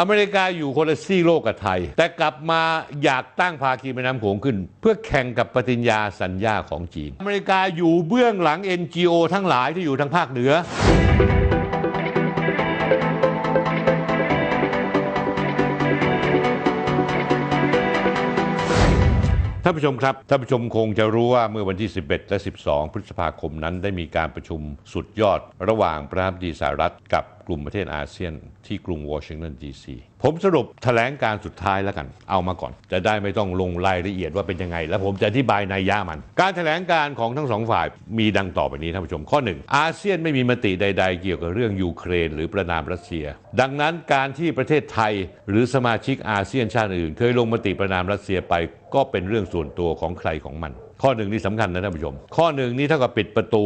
อเมริกาอยู่คนละซี่โลกกับไทย แต่กลับมาอยากตั้งภาคีแม่น้ำโขงขึ้น เพื่อแข่งกับปฏิญญาสัญญาของจีน อเมริกาอยู่เบื้องหลัง NGO ทั้งหลายที่อยู่ทางภาคเหนือท่านผู้ชมครับท่านผู้ชมคงจะรู้ว่าเมื่อวันที่ 11 และ 12 พฤษภาคมนั้นได้มีการประชุมสุดยอดระหว่างประธานาธิบดีสหรัฐกับ กลุ่มประเทศอาเซียนที่กรุงวอชิงตันดีซีผมสรุปแถลงการสุดท้ายแล้วกัน เอามาก่อน จะได้ไม่ต้องลงรายละเอียดว่าเป็นยังไง แล้วผมจะอธิบายในยยะมัน การแถลงการของทั้งสองฝ่ายมีดังต่อไปนี้ท่านผู้ชมข้อหนึ่งอาเซียนไม่มีมติใด ๆ เกี่ยวกับเรื่องยูเครน หรือประนามรัสเซีย ดังนั้นการที่ประเทศไทยหรือสมาชิกอาเซียนชาติอื่น เคยลงมติประนามรัสเซียไป ก็เป็นเรื่องส่วนตัวของใครของมัน ข้อหนึ่งนี่สำคัญนะท่านผู้ชม ข้อหนึ่งนี่เท่ากับปิดประตู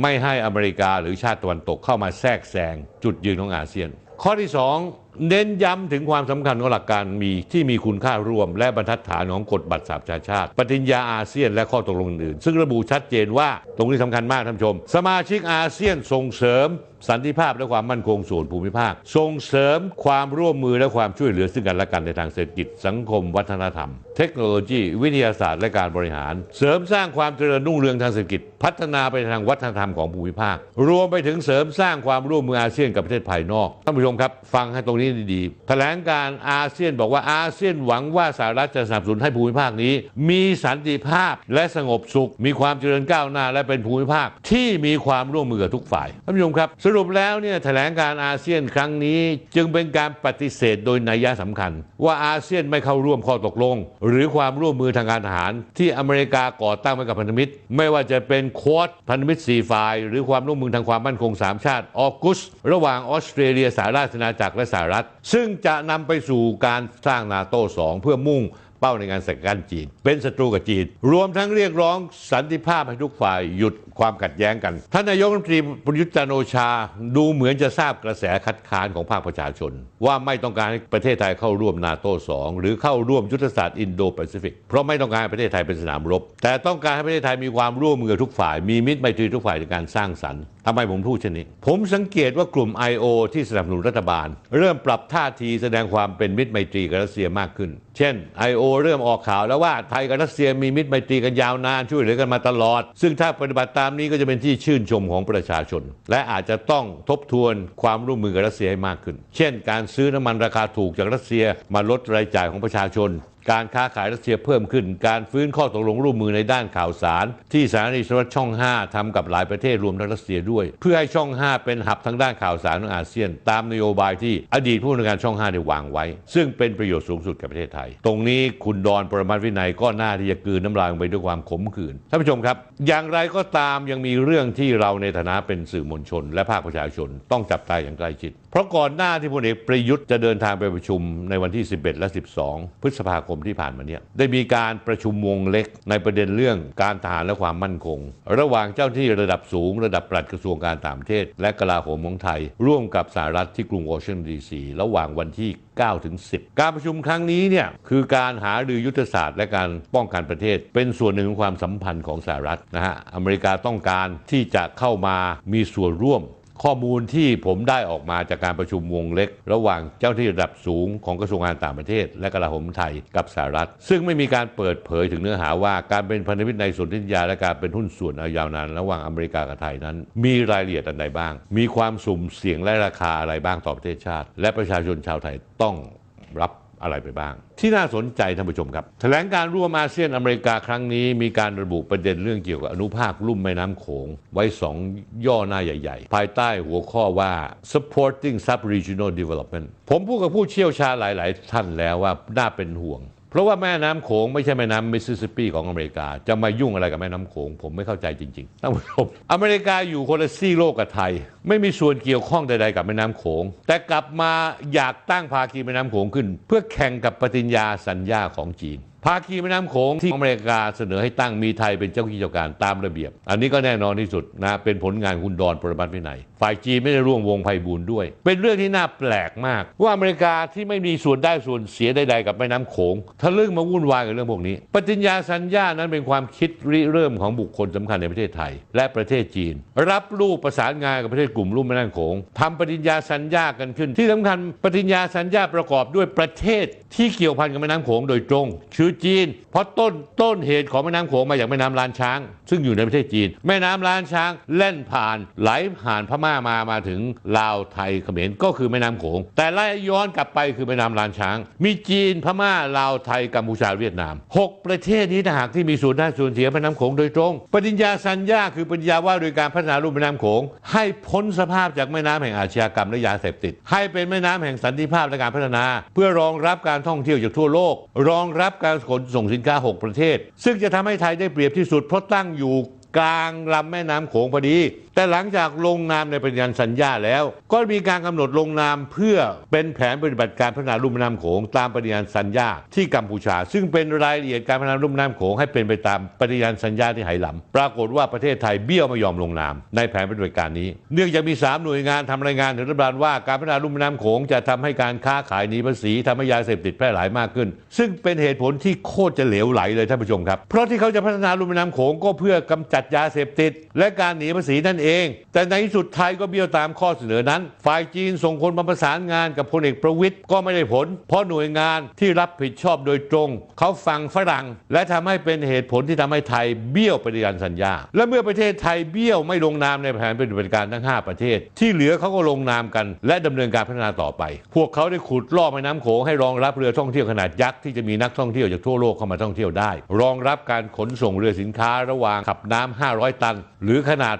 ไม่ให้อเมริกาหรือชาติตะวันตกเข้ามาแทรกแซงจุดยืนของอาเซียน ข้อที่ 2เน้นย้ำถึงความสำคัญของหลักการมีที่มีคุณค่าร่วม และบรรทัดฐานของกฎบัตรสหประชาชาติ ปฏิญญาอาเซียนและข้อตกลงอื่นๆซึ่งระบุชัดเจนว่าตรงนี้สำคัญมากท่านผู้ชม สมาชิกอาเซียนส่งเสริมสันติภาพและความมั่นคงส่วนภูมิภาค ส่งเสริมความร่วมมือและความช่วยเหลือซึ่งกันและกันในทางเศรษฐกิจสังคม วัฒนธรรม เทคโนโลยี วิทยาศาสตร์และการบริหาร เสริมสร้างความเจริญรุ่งเรืองทางเศรษฐกิจ พัฒนาไปทางวัฒนธรรมของภูมิภาค รวมไปถึงเสริมสร้างความร่วมมืออาเซียนกับประเทศภายนอกท่านผู้ชมครับ ฟังให้ตรงนี้ดีๆแถลงการอาเซียนบอกว่าอาเซียนหวังว่าสหรัฐจะสนับสนุนให้ภูมิภาคนี้ มีสันติภาพและสงบสุข มีความเจริญก้าวหน้าและเป็นภูมิภาคที่มีความร่วมมือกับทุกฝ่ายท่านผู้ชมครับ สรุปแล้วเนี่ยแถลงการอาเซียนครั้งนี้ จึงเป็นการปฏิเสธโดยนัยสำคัญ ว่าอาเซียนไม่เข้าร่วมข้อตกลง หรือความร่วมมือทางการทหาร ที่อเมริกาก่อตั้งไว้กับพันธมิตร ไม่ว่าจะเป็นควอดพันธมิตร4ฝ่าย หรือความร่วมมือทางความมั่นคง3ชาติออกุส ระหว่างออสเตรเลียสหราชอาณาจักรและสหรัฐซึ่งจะนำไปสู่การสร้างนาโต้2เพื่อมุ่งเป้าในการสักการจีน เป็นศัตรูกับจีน รวมทั้งเรียกร้องสันติภาพให้ทุกฝ่ายหยุดความขัดแย้งกัน ท่านนายกรัฐมนตรีประยุทธ์จันโอชาดูเหมือนจะทราบกระแสคัดค้านของภาคประชาชน ว่าไม่ต้องการให้ประเทศไทยเข้าร่วมนาโต้2หรือเข้าร่วมยุทธศาสตร์อินโดแปซิฟิกเพราะไม่ต้องการให้ประเทศไทยเป็นสนามรบ แต่ต้องการให้ประเทศไทยมีความร่วมมือทุกฝ่ายมีมิตรไมตรีทุกฝ่ายในการสร้างสรรค์ทำไมผมพูดเช่นนี้ ผมสังเกตว่ากลุ่ม I.O. ที่สนับสนุนรัฐบาล เริ่มปรับท่าทีแสดงความเป็นมิตรไมตรีกับรัสเซียมากขึ้น เช่น I.O. เริ่มออกข่าวแล้วว่าไทยกับรัสเซียมีมิตรไมตรีกันยาวนานช่วยเหลือกันมาตลอด ซึ่งถ้าปฏิบัติตามนี้ก็จะเป็นที่ชื่นชมของประชาชน และอาจจะต้องทบทวนความร่วมมือกับรัสเซียให้มากขึ้น เช่น การซื้อน้ำมันราคาถูกจากรัสเซียมาลดรายจ่ายของประชาชน การค้าขายรัสเซียเพิ่มขึ้น การฟื้นข้อตกลงร่วมมือในด้านข่าวสาร ที่สถานีโทรทัศน์ช่อง 5ทำกับหลายประเทศรวมทั้งรัสเซียด้วย เพื่อให้ช่อง 5 เป็นหับทางด้านข่าวสารของอาเซียน ตามนโยบายที่อดีตผู้อำนวยการช่อง 5 ได้วางไว้ ซึ่งเป็นประโยชน์สูงสุดกับประเทศไทย ตรงนี้คุณดอนปรมัตวินัยก็น่าที่จะกืนน้ำลายลงไปด้วยความขมขื่นท่านผู้ชมครับ อย่างไรก็ตามยังมีเรื่องที่เราในฐานะเป็นสื่อมวลชน และภาคประชาชน ต้องจับตาอย่างใกล้ชิด เพราะก่อนหน้าที่พลเอกประยุทธ์จะเดินทางไปประชุมในวันที่ 11 และ 12 พฤษภาคมที่ผ่านมาเนี่ยได้มีการประชุมวงเล็กในประเด็นเรื่องการทหารและความมั่นคง ระหว่างเจ้าที่ระดับสูง ระดับปลัดกระทรวงการต่างประเทศ และกลาโหมของไทย ร่วมกับสหรัฐที่กรุงวอชิงตันดีซีระหว่างวันที่ 9 ถึง 10 การประชุมครั้งนี้เนี่ยคือการหารือยุทธศาสตร์และการป้องกันประเทศ เป็นส่วนหนึ่งของความสัมพันธ์ของสหรัฐนะฮะอเมริกาต้องการที่จะเข้ามามีส่วนร่วม ข้อมูลที่ผมได้ออกมาจากการประชุมวงเล็ก ระหว่างเจ้าที่ระดับสูงของกระทรวงการต่างประเทศ และกลาโหมไทยกับสหรัฐ ซึ่งไม่มีการเปิดเผยถึงเนื้อหาว่าการเป็นพันธมิตรในสนธิญาและการเป็นหุ้นส่วนยาวนานระหว่างอเมริกากับไทยนั้น มีรายละเอียดอันใดบ้าง มีความสุ่มเสี่ยงและราคาอะไรบ้างต่อประเทศชาติ และประชาชนชาวไทยต้องรับ อะไรไปบ้าง ที่น่าสนใจท่านผู้ชมครับ แถลงการร่วมอาเซียนอเมริกาครั้งนี้ มีการระบุประเด็นเรื่องเกี่ยวกับอนุภาคลุ่มแม่น้ำโขง ไว้สองย่อหน้าใหญ่ๆ ภายใต้หัวข้อว่า supporting sub-regional development ผมพูดกับผู้เชี่ยวชาญหลาย ๆ ท่านแล้วว่าน่าเป็นห่วง เพราะว่าแม่น้ำโขงไม่ใช่แม่น้ำมิสซิสซิปปีของอเมริกา จะมายุ่งอะไรกับแม่น้ำโขง ผมไม่เข้าใจจริงๆท่านผู้ชมอเมริกาอยู่คนละซี่โลกกับไทย ไม่มีส่วนเกี่ยวข้องใดๆกับแม่น้ำโขง แต่กลับมาอยากตั้งภาคีแม่น้ำโขงขึ้น เพื่อแข่งกับปฏิญญาสัญญาของจีน ภาคีแม่น้ำโขงที่อเมริกาเสนอให้ตั้งมีไทยเป็นเจ้าขี้เจ้าการตามระเบียบ อันนี้ก็แน่นอนที่สุดนะเป็นผลงานคุณดอนปรมัตถ์วินัย ฝ่ายจีนไม่ได้ร่วมวงไพบูลด้วย เป็นเรื่องที่น่าแปลกมาก ว่าอเมริกาที่ไม่มีส่วนได้ส่วนเสียใดๆกับแม่น้ำโขงทะลึ่งมาวุ่นวายกับเรื่องพวกนี้ ปฏิญญาสัญญานั้นเป็นความคิดริเริ่มของบุคคลสำคัญในประเทศไทย และประเทศจีน รับลูกประสานงานกับประเทศกลุ่มลุ่มแม่น้ำโขงทำปฏิญญาสัญญากันขึ้น ที่สำคัญปฏิญญาสัญญาประกอบด้วยประเทศที่เกี่ยวพันกับแม่น้ำโขงโดยตรงคือจีน เพราะต้นต้นเหตุของแม่น้ำโขงมาจากแม่น้ำลานช้าง ซึ่งอยู่ในประเทศจีน แม่น้ำลานช้างแล่นผ่านไหลผ่านพม่ามามาถึงลาวไทยเขมรก็คือแม่น้ำโขง แต่ไล่ย้อนกลับไปคือแม่น้ำลานช้าง มีจีนพม่าลาวไทยกัมพูชาเวียดนามหกประเทศนี้ถ้าหากที่มีส่วนได้ส่วนเสียแม่น้ำโขงโดยตรง ปฏิญญาสัญญาคือปฏิญญาว่าโดยการพัฒนารูปแม่น้ำโขง ให้พ้นสภาพจากแม่น้ำแห่งอาชญากรรมและยาเสพติด ให้เป็นแม่น้ำแห่งสันติภาพและการพัฒนา เพื่อรองรับการท่องเที่ยวจากทั่วโลก รองรับการขนส่งสินค้า 6 ประเทศ ซึ่งจะทำให้ไทยได้เปรียบที่สุดเพราะตั้งอยู่กลางลำแม่น้ำโขงพอดีแต่หลังจากลงนามในปฏิญญาสัญญาแล้ว ก็มีการกำหนดลงนามเพื่อเป็นแผนปฏิบัติการพัฒนาลุ่มน้ำโขงตามปฏิญญาสัญญาที่กัมพูชา ซึ่งเป็นรายละเอียดการพัฒนาลุ่มน้ำโขงให้เป็นไปตามปฏิญญาสัญญาที่ไหหลำปรากฏว่าประเทศไทยเบี้ยวไม่ยอมลงนาม ในแผนปฏิบัติการนี้ เนื่องจากมีสามหน่วยงานทำรายงานถึงรัฐบาลว่าการพัฒนาลุ่มน้ำโขงจะทำให้การค้าขายหนีภาษีทำให้ยาเสพติดแพร่หลายมากขึ้น ซึ่งเป็นเหตุผลที่โคตรจะเหลวไหลเลยท่านผู้ชมครับเพราะที่เขาจะพัฒนาลุ่มน้ำโขงก็เพื่อกำจัดยาเสพติด และการหนีภาษีนั่นเอง แต่ในที่สุดไทยก็เบี้ยวตามข้อเสนอนั้น ฝ่ายจีนส่งคนมาประสานงานกับพลเอกประวิตยก็ไม่ได้ผล เพราะหน่วยงานที่รับผิดชอบโดยตรง เขาฟังฝรั่ง และทำให้เป็นเหตุผลที่ทำให้ไทยเบี้ยวปฏิญาณสัญญา และเมื่อประเทศไทยเบี้ยวไม่ลงนามในแผนปฏิบัติการทั้ง 5 ประเทศ ที่เหลือเขาก็ลงนามกัน และดำเนินการพัฒนาต่อไป พวกเขาได้ขุดลอกแม่น้ำโขงให้รองรับเรือท่องเที่ยวขนาดยักษ์ที่จะมีนักท่องเที่ยวจากทั่วโลกเข้ามาท่องเที่ยวได้ รองรับการขนส่งเรือสินค้าระหว่างขับน้ำ500 ตัน หรือขนาด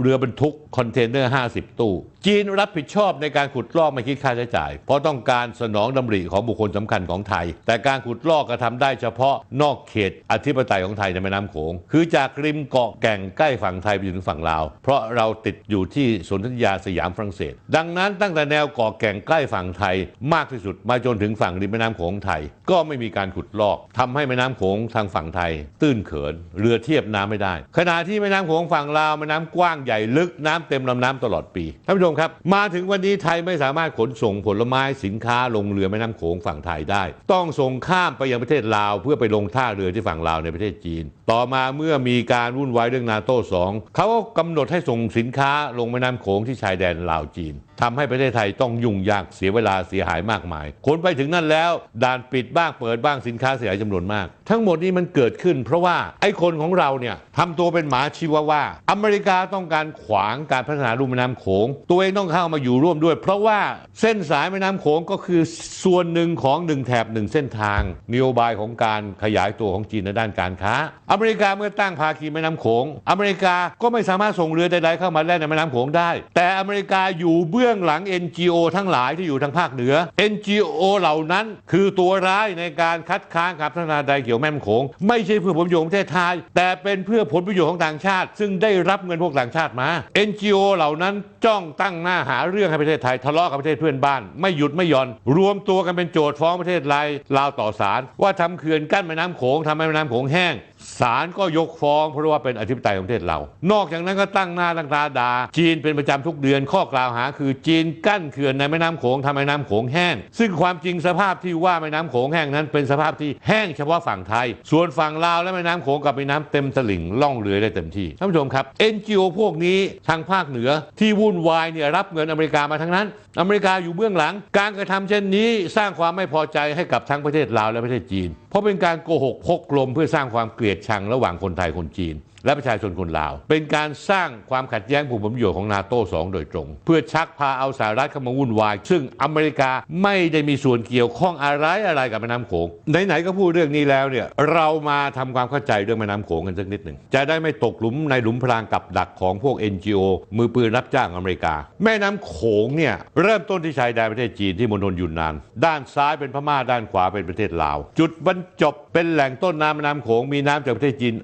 เรือบรรทุกคอนเทนเนอร์ 50 ตู้จีนรับผิดชอบในการขุดลอกไม่คิดค่าใช้จ่าย เพราะต้องการสนองดำริของบุคคลสำคัญของไทย แต่การขุดลอกกระทำได้เฉพาะนอกเขตอธิปไตยของไทยในแม่น้ำโขง คือจากริมเกาะแก่งใกล้ฝั่งไทยไปถึงฝั่งลาว เพราะเราติดอยู่ที่สนธิยาสยามฝรั่งเศส ดังนั้นตั้งแต่แนวเกาะแก่งใกล้ฝั่งไทยมากที่สุดมาจนถึงฝั่งริมแม่น้ำโขงไทย ก็ไม่มีการขุดลอกทำให้แม่น้ำโขงทางฝั่งไทย ตื้นเขินเรือเทียบน้ำไม่ได้ ขณะที่แม่น้ำโขงฝั่งลาวแม่น้ำกว้างใหญ่ลึกน้ำเต็มลำน้ำตลอดปีท่านผู้ชมครับ มาถึงวันนี้ไทยไม่สามารถขนส่งผลไม้สินค้าลงเรือแม่น้ำโขงฝั่งไทยได้ ต้องส่งข้ามไปยังประเทศลาวเพื่อไปลงท่าเรือที่ฝั่งลาวในประเทศจีน ต่อมาเมื่อมีการวุ่นวายเรื่องนาโต้สองเขาก็กำหนดให้ส่งสินค้าลงแม่น้ำโขงที่ชายแดนลาวจีนทำให้ประเทศไทยต้องยุ่งยากเสียเวลาเสียหายมากมายขนไปถึงนั่นแล้ว ด่านปิดบ้างเปิดบ้างสินค้าเสียหายจำนวนมาก ทั้งหมดนี้มันเกิดขึ้น เพราะว่าไอ้คนของเราเนี่ยทำตัวเป็นหมาชิวาว่า อเมริกาต้องการขวางการพัฒนาลุ่มแม่น้ำโขงตัวเองต้องเข้ามาอยู่ร่วมด้วย เพราะว่าเส้นสายแม่น้ำโขงก็คือส่วนหนึ่งของหนึ่งแถบหนึ่งเส้นทางนโยบายของการขยายตัวของจีนในด้านการค้า อเมริกาเมื่อตั้งภาคีแม่น้ำโขง อเมริกาก็ไม่สามารถส่งเรือใดๆเข้ามาแล่นในแม่น้ำโขงได้ แต่อเมริกาอยู่เบื้องหลัง NGO ทั้งหลายที่อยู่ทางภาคเหนือ NGO เหล่านั้นคือตัวร้ายในการคัดค้านการพัฒนาใดเกี่ยวแม่น้ำโขง ไม่ใช่เพื่อผลประโยชน์ของประเทศไทยแต่เป็นเพื่อผลประโยชน์ของต่างชาติ ซึ่งได้รับเงินพวกต่างชาติมา NGO เหล่านั้นจ้องตั้้งหน้าหาเรื่องให้ประเทศไทยทะเลาะกับประเทศเพื่อนบ้าน ไม่หยุดไม่หย่อน รวมตัวกันเป็นโจทย์ฟ้องประเทศลายลาวต่อศาลว่าทำเขื่อนกั้นแม่น้ำโขงทำให้แม่น้ำโขงแห้งศาลก็ยกฟ้องเพราะว่าเป็นอธิปไตยของประเทศเรา นอกจากนั้นก็ตั้งหน้าตั้งตาด่าจีนเป็นประจำทุกเดือนข้อกล่าวหา คือจีนกั้นเขื่อนในแม่น้ำโขงทำให้น้ำโขงแห้ง ซึ่งความจริงสภาพที่ว่าแม่น้ำโขงแห้งนั้น เป็นสภาพที่แห้งเฉพาะฝั่งไทย ส่วนฝั่งลาวและแม่น้ำโขงกับแม่น้ำเต็มตลิ่งล่องเรือได้เต็มที่ท่านผู้ชมครับ NGO พวกนี้ทางภาคเหนือที่วุ่นวายเนี่ยรับเงินอเมริกามาทั้งนั้น อเมริกาอยู่เบื้องหลัง การกระทำเช่นนี้สร้างความไม่พอใจให้กับทั้งประเทศลาวและประเทศจีน เพราะเป็นการโกหกพกลมเพื่อสร้างความเกลียดชังระหว่างคนไทยคนจีน และประชาชนคนลาว เป็นการสร้างความขัดแย้งผูกผลประโยชน์ของนาโต้สองโดยตรง เพื่อชักพาเอาสหรัฐเข้ามาวุ่นวาย ซึ่งอเมริกาไม่ได้มีส่วนเกี่ยวข้องอะไรอะไรกับแม่น้ำโขงไหนๆก็พูดเรื่องนี้แล้วเนี่ยเรามาทำความเข้าใจเรื่องแม่น้ำโขงกันสักนิดหนึ่งจะได้ไม่ตกหลุมในหลุมพรางกับดักของพวก NGO มือปืนรับจ้างอเมริกาแม่น้ำโขงเนี่ยเริ่มต้นที่ชายแดนประเทศจีนที่มณฑลยุนนาน ด้านซ้ายเป็นพม่าด้านขวาเป็นประเทศลาว จุดบรรจบเป็นแหล่งต้นน้ำแม่น้ำโขงมีน้ำจากประเทศจีน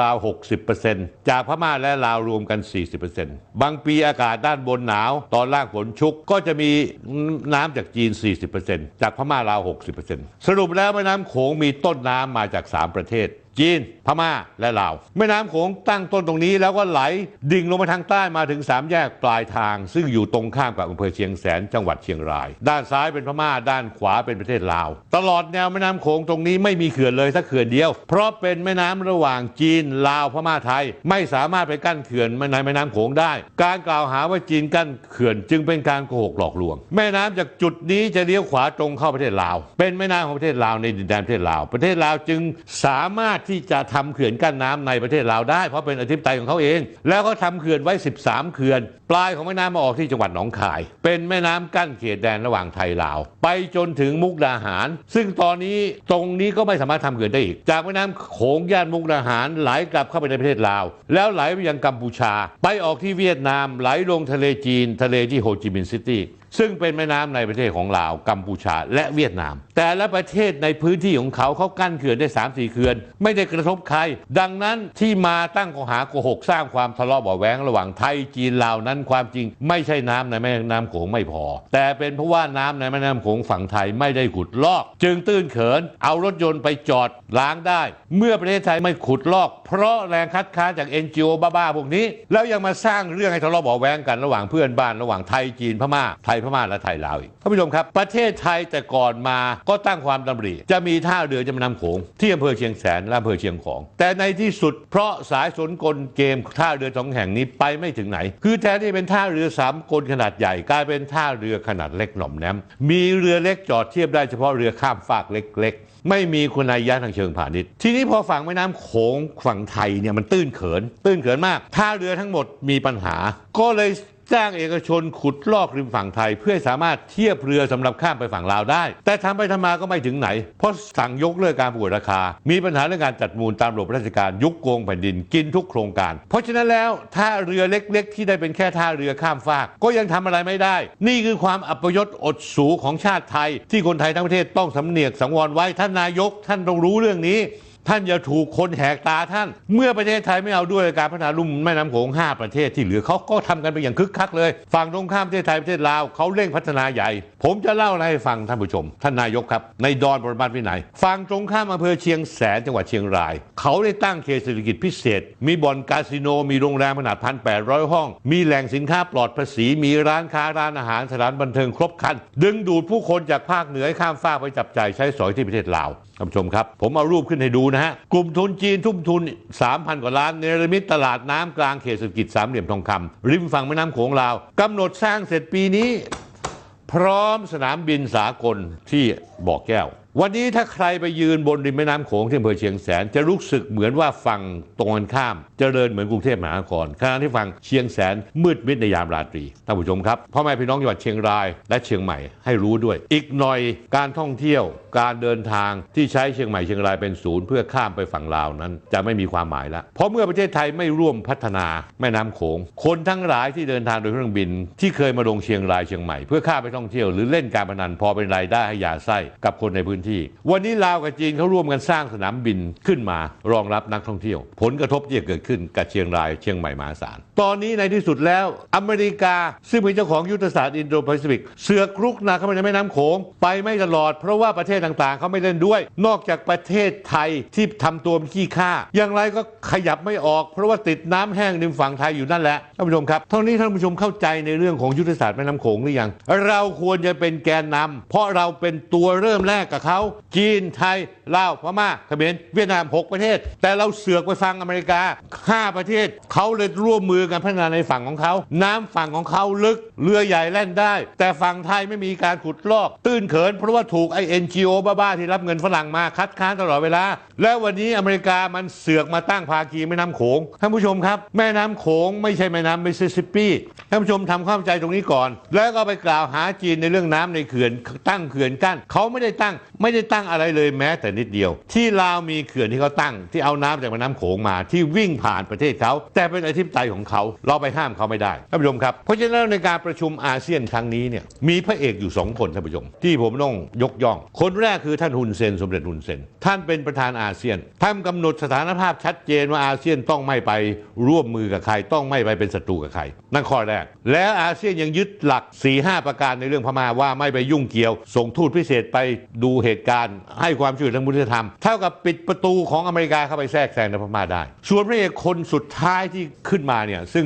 ราวๆ60%จากพม่าและลาวรวมกัน 40%บางปีอากาศด้านบนหนาว ตอนล่างฝนชุกก็จะมีน้ำจากจีน 40%จากพม่าลาว 60%สรุปแล้วแม่น้ำโขงมีต้นน้ำมาจาก 3 ประเทศ จีน พม่าและลาว แม่น้ำโขงตั้งต้นตรงนี้แล้วก็ไหลดิ่งลงมาทางใต้มาถึงสามแยกปลายทาง ซึ่งอยู่ตรงข้ามกับอำเภอเชียงแสนจังหวัดเชียงราย ด้านซ้ายเป็นพม่าด้านขวาเป็นประเทศลาว ตลอดแนวแม่น้ำโขงตรงนี้ไม่มีเขื่อนเลยสักเขื่อนเดียว เพราะเป็นแม่น้ำระหว่างจีนลาวพม่าไทย ไม่สามารถไปกั้นเขื่อนในแม่น้ำโขงได้ การกล่าวหาว่าจีนกั้นเขื่อนจึงเป็นการโกหกหลอกลวง แม่น้ำจากจุดนี้จะเลี้ยวขวาตรงเข้าประเทศลาว เป็นแม่น้ำของประเทศลาวในดินแดนประเทศลาว ประเทศลาวจึงสามารถที่จะทำเขื่อนกั้นน้ำในประเทศลาวได้ เพราะเป็นอธิปไตยของเขาเอง แล้วก็ทำเขื่อนไว้ 13 เขื่อน ปลายของแม่น้ำมาออกที่จังหวัดหนองคาย เป็นแม่น้ำกั้นเขตแดนระหว่างไทยลาว ไปจนถึงมุกดาหาร ซึ่งตอนนี้ตรงนี้ก็ไม่สามารถทำเขื่อนได้อีก จากแม่น้ำโขงย่านมุกดาหารไหลกลับเข้าไปในประเทศลาว แล้วไหลไปยังกัมพูชา ไปออกที่เวียดนามไหลลงทะเลจีน ทะเลที่โฮจิมินห์ซิตี้ ซึ่งเป็นแม่น้ำในประเทศของลาวกัมพูชาและเวียดนาม แต่ละประเทศในพื้นที่ของเขาเขากั้นเขื่อนได้ 3 4 เขื่อน ไม่ได้กระทบใคร ดังนั้นที่มาตั้งข้อหาโกหกสร้างความทะเลาะเบาะแว้งระหว่างไทยจีนลาวนั้นความจริง ไม่ใช่น้ำในแม่น้ำโขงไม่พอ แต่เป็นเพราะว่าน้ำในแม่น้ำโขงฝั่งไทยไม่ได้ขุดลอก จึงตื้นเขิน เอารถยนต์ไปจอดล้างได้ เมื่อประเทศไทยไม่ขุดลอก เพราะแรงคัดค้านจาก NGO บ้าๆพวกนี้ แล้วยังมาสร้างเรื่องให้ทะเลาะเบาะแว้งกันระหว่างเพื่อนบ้านระหว่างไทยจีนพม่าไทยพม่าและไทยลาวอีกท่านผู้ชมครับ ประเทศไทยแต่ก่อนมาก็ตั้งความดำริ จะมีท่าเรือจะมานำโขงที่อำเภอเชียงแสนและอำเภอเชียงของ แต่ในที่สุดเพราะสายสนกลเกมท่าเรือสองแห่งนี้ไปไม่ถึงไหน คือแทนที่เป็นท่าเรือสามกลขนาดใหญ่กลายเป็นท่าเรือขนาดเล็กหน่อมแนมมีเรือเล็กจอดเทียบได้เฉพาะเรือข้ามฟากเล็กๆ ไม่มีคุณนัยะทางเชิงพาณิชย์ทีนี้พอฝั่งแม่น้ำโขงฝั่งไทยเนี่ยมันตื้นเขิน ตื้นเขินมากท่าเรือทั้งหมดมีปัญหาก็เลย จ้างเอกชนขุดลอกริมฝั่งไทย เพื่อให้สามารถเทียบเรือสำหรับข้ามไปฝั่งลาวได้ แต่ทำไปทำมาก็ไม่ถึงไหน เพราะสั่งยกเลิกการประกวดราคา มีปัญหาเรื่องการจัดมูลตามระบบราชการยุคโกงแผ่นดินกินทุกโครงการ เพราะฉะนั้นแล้วท่าเรือเล็กๆ ที่ได้เป็นแค่ท่าเรือข้ามฟาก ก็ยังทำอะไรไม่ได้ นี่คือความอัปยศอดสูของชาติไทย ที่คนไทยทั้งประเทศต้องสำเนียกสังวรไว้ท่านนายกท่านต้องรู้เรื่องนี้ ท่านอย่าถูกคนแหกตาท่าน เมื่อประเทศไทยไม่เอาด้วยการพัฒนาลุ่มแม่น้ำโขง5 ประเทศที่เหลือเขาก็ทำกันไปอย่างคึกคักเลยฝั่งตรงข้ามประเทศไทยประเทศลาวเขาเร่งพัฒนาใหญ่ ผมจะเล่าอะไรให้ฟังท่านผู้ชม ท่านนายกครับ ในดอนบรมัตวินัยฝั่งตรงข้ามอำเภอเชียงแสนจังหวัดเชียงราย เขาได้ตั้งเขตเศรษฐกิจพิเศษ มีบ่อนคาสิโนมีโรงแรมขนาดพันแปดร้อยห้อง มีแหล่งสินค้าปลอดภาษีมีร้านค้าร้านอาหารสถานบันเทิงครบครันดึงดูดผู้คนจากภาคเหนือข้ามฟากไปจับจ่ายใช้สอยที่ประเทศลาว ท่านผู้ชมครับ ผมเอารูปขึ้นให้ดูนะฮะ กลุ่มทุนจีนทุ่มทุน 3,000 กว่าล้านเนรมิตตลาดน้ำกลางเขตเศรษฐกิจสามเหลี่ยมทองคำริมฝั่งแม่น้ำโขงลาวกำหนดสร้างเสร็จปีนี้ พร้อมสนามบินสากลที่ บ่อแก้ว วันนี้ถ้าใครไปยืนบนริมแม่น้ำโขงที่อำเภอเชียงแสน จะรู้สึกเหมือนว่าฝั่งตรงกันข้ามเจริญเหมือนกรุงเทพมหานครขณะที่ฝั่งเชียงแสนมืดมิดในยามราตรีท่านผู้ชมครับพ่อแม่พี่น้องจังหวัดเชียงรายและเชียงใหม่ให้รู้ด้วย อีกหน่อยการท่องเที่ยว การเดินทางที่ใช้เชียงใหม่เชียงรายเป็นศูนย์เพื่อข้ามไปฝั่งลาวนั้น จะไม่มีความหมายแล้วเพราะเมื่อประเทศไทยไม่ร่วมพัฒนาแม่น้ำโขงคนทั้งหลายที่เดินทางโดยเครื่องบิน ที่เคยมาลงเชียงรายเชียงใหม่เพื่อข้ามไปท่องเที่ยวหรือเล่นการพนันพอเป็นรายได้ให้ยาไส้กับคนในพื้นที่ วันนี้ลาวกับจีนเขาร่วมกันสร้างสนามบินขึ้นมารองรับนักท่องเที่ยว ผลกระทบที่จะเกิดขึ้นกับเชียงรายเชียงใหม่มหาศาลตอนนี้ในที่สุดแล้วอเมริกา ซึ่งเป็นเจ้าของยุทธศาสตร์อินโดแปซิฟิกเสือกรุกนาเข้าไปในแม่น้ำโขงไปไม่ตลอดเพราะว่าประเทศต่างๆเขาไม่เล่นด้วย นอกจากประเทศไทยที่ทำตัวเป็นขี้ข้าอย่างไรก็ขยับไม่ออก เพราะว่าติดน้ำแห้งริมฝั่งไทยอยู่นั่นแหละท่านผู้ชมครับเท่านี้ท่านผู้ชมเข้าใจในเรื่องของยุทธศาสตร์แม่น้ำโขงหรือยังเราควรจะเป็นแกนนำเพราะเราเป็นตัวเริ่มแรกกับเขาจีนไทยลาวพม่าเขมรเวียดนาม 6 ประเทศ แต่เราเสือกไปฟังอเมริกา 5 ประเทศเขาเลยร่วมมือกันพัฒนาในฝั่งของเขา น้ำฝั่งของเขาลึกเรือใหญ่แล่นได้ แต่ฝั่งไทยไม่มีการขุดลอก ตื้นเขินเพราะว่าถูกไอเอ็นจีโอบ้าๆที่รับเงินฝรั่งมาคัดค้านตลอดเวลา และวันนี้อเมริกามันเสือกมาตั้งภาคีแม่น้ำโขงท่านผู้ชมครับแม่น้ำโขงไม่ใช่แม่น้ำมิสซิสซิปปีท่านผู้ชมทำความเข้าใจตรงนี้ก่อน แล้วก็ไปกล่าวหาจีนในเรื่องน้ำในเขื่อนตั้งเขื่อนกั้นเขาไม่ได้ตั้ง ไม่ได้ตั้งอะไรเลยแม้แต่นิดเดียว ที่ลาวมีเขื่อนที่เขาตั้ง ที่เอาน้ำจากแม่น้ำโขงมาที่วิ่งผ่านประเทศเขา แต่เป็นอธิปไตยของเขา เราไปห้ามเขาไม่ได้ท่านผู้ชมครับเพราะฉะนั้นในการประชุมอาเซียนครั้งนี้เนี่ยมีพระเอกอยู่สองคนท่านผู้ชม ที่ผมต้องยกย่อง คนแรกคือท่านฮุนเซน สมเด็จฮุนเซน ท่านเป็นประธานอาเซียน ท่านกำหนดสถานภาพชัดเจนว่าอาเซียนต้องไม่ไปร่วมมือกับใคร ต้องไม่ไปเป็นศัตรูกับใครนั่นข้อแรก แล้วอาเซียนยังยึดหลัก4ีหประการในเรื่องพม่าว่าไม่ไปยุ่งเกี่ยว ส่งทูตพิเศษไปไปดูเหตุการณ์ ให้ความช่วยเหลือทางมนุษยธรรม เท่ากับปิดประตูของอเมริกาเข้าไปแทรกแซงในพม่าได้ ส่วนพระเอกคนสุดท้ายที่ขึ้นมาเนี่ยซึ่ง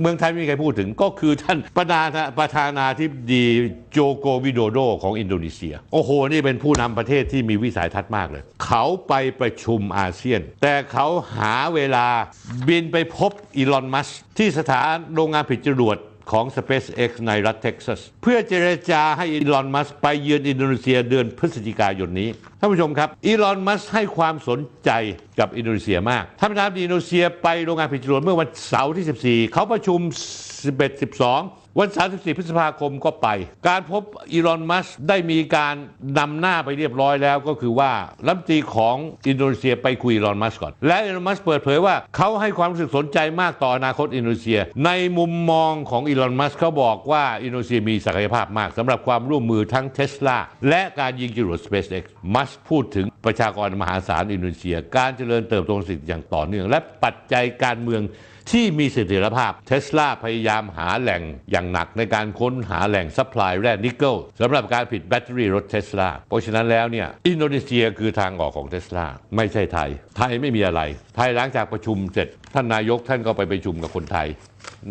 เมืองไทยไม่มีใครพูดถึงก็คือท่านประธานาประธานาธิบดีโจโกวิโดโดของอินโดนีเซีย โอ้โห นี่เป็นผู้นำประเทศที่มีวิสัยทัศน์มากเลย เขาไปประชุมอาเซียน แต่เขาหาเวลาบินไปพบอีลอนมัสที่สถานโรงงานผลิตจรวด ของ SpaceX ในรัฐเท็กซัส เพื่อเจรจาให้อีลอนมัสไปเยือนอินโดนีเซียเดือนพฤศจิกายนนี้ท่านผู้ชมครับอีลอนมัสให้ความสนใจกับอินโดนีเซียมากท่านประธานอินโดนีเซียไปโรงงานผลิตจรวดเมื่อวันเสาร์ที่ 14 เขาประชุม 11 12วัน34พฤษภาคมก็ไป การพบอีลอน มัสได้มีการนำหน้าไปเรียบร้อยแล้วก็คือว่ารัฐมนตรีของอินโดนีเซียไปคุยอีลอน มัสก่อน และอีลอน มัสเปิดเผยว่าเขาให้ความรู้สึกสนใจมากต่ออนาคตอินโดนีเซีย ในมุมมองของอีลอน มัสเขาบอกว่าอินโดนีเซียมีศักยภาพมากสำหรับความร่วมมือทั้งเทสลาและการยิงจรวด SpaceX มัสพูดถึงประชากรมหาศาลอินโดนีเซีย การเจริญเติบโตของเศรษฐกิจอย่างต่อเนื่อง และปัจจัยการเมืองที่มีเสถียรภาพ เทสลาพยายามหาแหล่งอย่างหนักในการค้นหาแหล่งซัพพลายแร่นิกเกิลสำหรับการผลิตแบตเตอรี่รถเทสลาเพราะฉะนั้นแล้วเนี่ยอินโดนีเซียคือทางออกของเทสลาไม่ใช่ไทย ไทยไม่มีอะไร ไทยหลังจากประชุมเสร็จ ท่านนายกท่านก็ไปประชุมกับคนไทย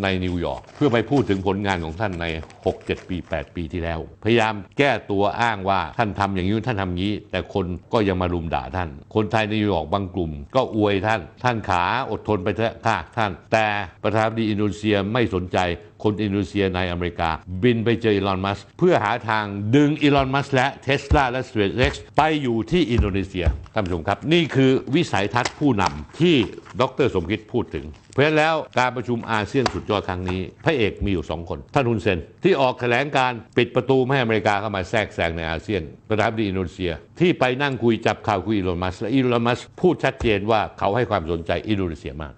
ในนิวยอร์กเพื่อไปพูดถึงผลงานของท่านใน 6-7 ปี 8 ปีที่แล้ว พยายามแก้ตัวอ้างว่าท่านทำอย่างนี้ท่านทำอย่างนี้ แต่คนก็ยังมารุมด่าท่าน คนไทยในนิวยอร์กบางกลุ่ม ก็อวยท่าน ท่านขาอดทนไปเถอะค่ะท่าน แต่ประธานาธิบดีอินโดนีเซียไม่สนใจคนอินโดนีเซียในอเมริกา บินไปเจออีลอนมัสเพื่อหาทางดึงอีลอนมัสและเทสลาและ SpaceX ไปอยู่ที่อินโดนีเซียท่านผู้ชมครับ นี่คือวิสัยทัศน์ผู้นำที่ดรสมคิดพูดถึง เพราะฉะนั้นแล้วการประชุมอาเซียนสุดยอดครั้งนี้ พระเอกมีอยู่สองคนท่านฮุนเซน ที่ออกแถลงการปิดประตูไม่ให้อเมริกาเข้ามาแทรกแซงในอาเซียนประธานาธิบดีอินโดนีเซีย ที่ไปนั่งคุยจับข่าวคุยอีลอนมัสและอีลอนมัสพูดชัดเจนว่าเขาให้ความสนใจอินโดนีเซียมาก